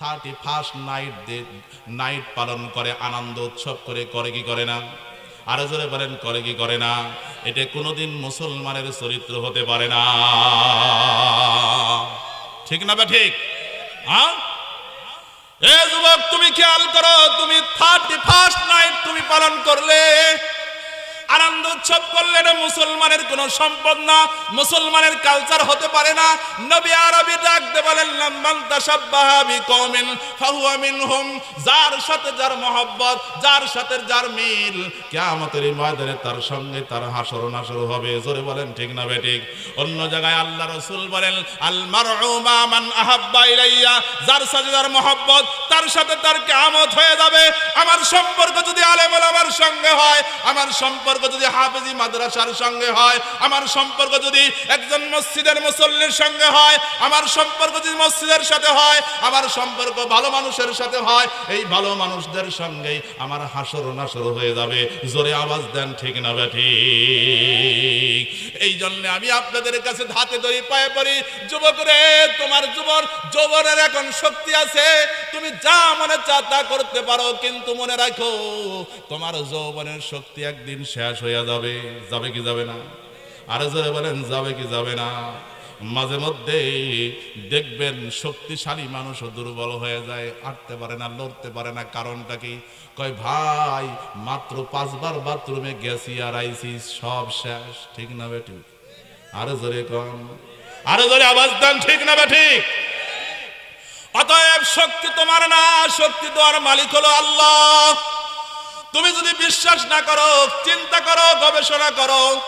Thirty first night night পালন করে, আনন্দ উৎসব করে করে কি করে না? আরও জোরে বলেন, করে কি করে না? এটা কোনোদিন মুসলমানের চরিত্র হতে পারে না। ঠিক না বা ঠিক? হ্যাঁ? এ যুবক, তুমি খেয়াল করো, তুমি থার্টি ফার্স্ট নাইট তুমি পালন করলে আনন্দ উৎসব করলে এটা মুসলমানের কোন সম্পদ না, মুসলমানের কালচার হতে পারে না। নবী আরবি ডাকতে বলেন লাম্মান তাসাব্বাহা বিকওমিন, ফাহুয়া মিনহুম, যার সাথে যার মহব্বত, যার সাথে যার মিল, কিয়ামতের ময়দানে তার সঙ্গে তার হাসর নাসর হবে। জোরে বলেন, ঠিক না বেঠিক অন্য জায়গায় আল্লাহ রাসূল বলেন, আল মারউ মা মান আহাব্বা ইলাইয়া, যার সাথে যার মহব্বত, তার সাথে তার কিয়ামত হয়ে যাবে। আমার সম্পর্ক যদি আলেম ওলামার সঙ্গে হয় আমার সম্পর্ক যদি হাফেজি মাদ্রাসার সঙ্গে হয়, আমার সম্পর্ক যদি একজন মসজিদের মুসল্লির সঙ্গে হয়, আমার সম্পর্ক যদি মসজিদের সাথে হয়, আমার সম্পর্ক ভালো মানুষের সাথে হয়, এই ভালো মানুষদের সঙ্গেই আমার হাসর নাসর হয়ে যাবে। জোরে আওয়াজ দেন, ঠিক না বেঠি এই জন্য আমি আপনাদের কাছে ধাতে ধরি, পায়ে পড়ি যুবক রে তোমার যুবর, যৌবনের এখন শক্তি আছে, তুমি যা মনে চা করতে পারো, কিন্তু মনে রাখো, তোমার যৌবনের শক্তি একদিন শেষ হয়ে যাবে যাবে কি যাবে না? আরও জোরে বলেন, যাবে কি যাবে না? মাঝে মধ্যে দেখবেন শক্তিশালী মানুষও দুর্বল হয়ে যায়, আটতে পারে না, লড়তে পারে না। কারণটা কি? কয়, ভাই, মাত্র পাঁচবার বাথরুমে গেছি আর আইসি সব শেষ। ঠিক না বেটি আরও জোরে কম আরও জোরে আওয়াজ দেন, ঠিক না বেঠিক অতএব শক্তি তোমার না, শক্তি তোমার মালিক হলো আল্লাহ। তুমি যদি বিশ্বাস না করো, চিন্তা করো, গবেষণা করো,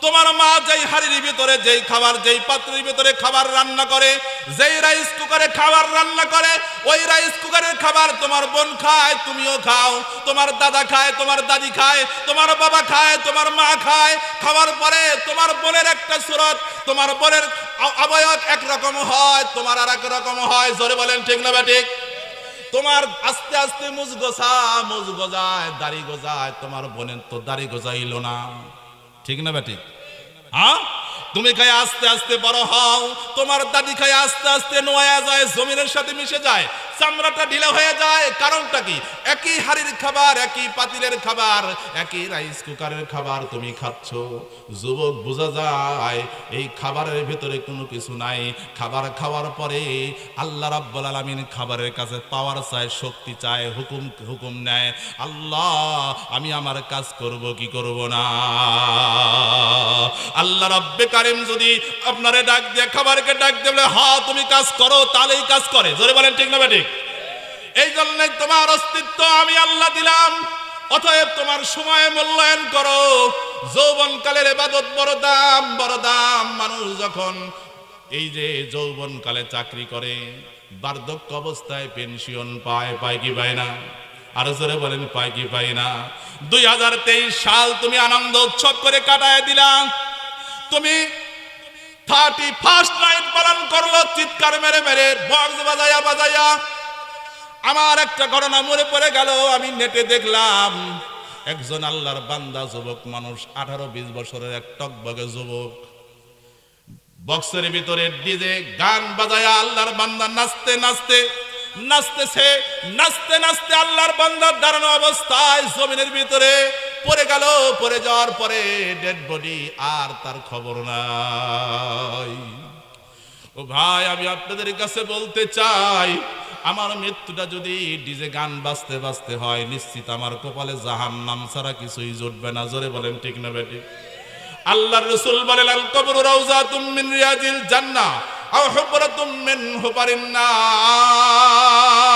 তোমার মা যেই হাড়ির ভিতরে, যেই খাবার, যেই পাত্রের ভিতরে খাবার রান্না করে, যেই রাইস কুকারে খাবার রান্না করে, ওই রাইস কুকারের খাবার তোমার বোন খায়, তুমিও খাও। তোমার দাদা খায়, তোমার দাদি খায়, তোমার বাবা খায়, তোমার মা খায়। খাওয়ার পরে তোমার বোনের একটা সুরত, তোমার বোনের আ- অবয়ব একরকম হয়, তোমার আর এক রকম হয়। জোরে বলেন ঠিক না ঠিক? তোমার আস্তে আস্তে মুজ গোসা মুজ গজায়, দাড়ি গজায়, তোমার বোনের তো দাড়ি গোজাইল না। ঠিক না বেটি? হ্যাঁ? তুমি খাই আস্তে আস্তে বড় হও, তোমার দাদি খাই আস্তে আস্তে নোয়া যায়, জমিনের সাথে মিশে যায় চামড়াটা ঢিলা হয়ে যায়, কারণটা কি? একই হাড়ির খাবার, একই পাতিলের খাবার, একই রাইস কুকারের খাবার তুমি খাচ্ছ। যুবক, বোঝা যায় এই খাবারের ভিতরে কোনো কিছু নাই। খাবার খাওয়ার পরে আল্লাহ রাব্বুল আলামিন খাবারের কাছে পাওয়ার চায় শক্তি চায় হুকুম হুকুম নেয়। আল্লাহ, আমি আমার কাজ করব, কি করব না? আল্লাহ রাব্বে কারিম যদি আপনারে ডাক দিয়ে খাবারকে ডাক দিয়ে বলে হ্যাঁ তুমি কাজ করো, তাহলেই কাজ করে। জোরে বলেন ঠিক না ঠিক? এই জন্য তোমার অস্তিত্ব আমি আল্লাহ দিলাম। অতএব তোমার সময় মূল্যায়ন করো। যৌবন কালের এবাদত বড় দাম বড় দাম মানুষ যখন এই যে যৌবন কালে চাকরি করে, বার্ধক্য অবস্থায় পেনশন পায় পায় কি পায় না? আরও জোরে বলেন, পায় কি পায় না? দুই হাজার তেইশ সাল তুমি আনন্দ উৎসব করে কাটায় দিলাম তুমি থার্টি ফার্স্ট নাইট পালন করল, চিৎকার মেরে মেরে, বক্স বাজায়া বাজায়া আমার একটা ঘটনা মনে পড়ে গেল, আমি নেটে দেখলাম একজন আল্লাহর বান্দা যুবক মানুষ, আঠারো বিশ বছরের এক টকবগে যুবক। বক্সের ভিতরে ডিজে গান বাজায়া, আল্লাহর বান্দা নাচতে নাচতে, নাচতেছে, নাচতে নাচতে আল্লাহর বান্দার দাঁড়ানো অবস্থায় জমিনের ভিতরে পড়ে গেল, পড়ে যাওয়ার পরে ডেড বডি আর তার খবর নাই। ও ভাই, আমি আপনাদের কাছে বলতে চাই আমার মৃত্যুটা যদি ডিজে গান বাজতে বাজতে হয়, নিশ্চিত আমার কপালে জাহান নাম ছাড়া কিছুই জুটবে না। জোরে বলেন, ঠিক না বেটি? আল্লাহর রসুল বলেন কবর রাউজাতুম মিন রিয়াজিল জান্নাহ, আও হুবরাতুম মিন হুবারিন নার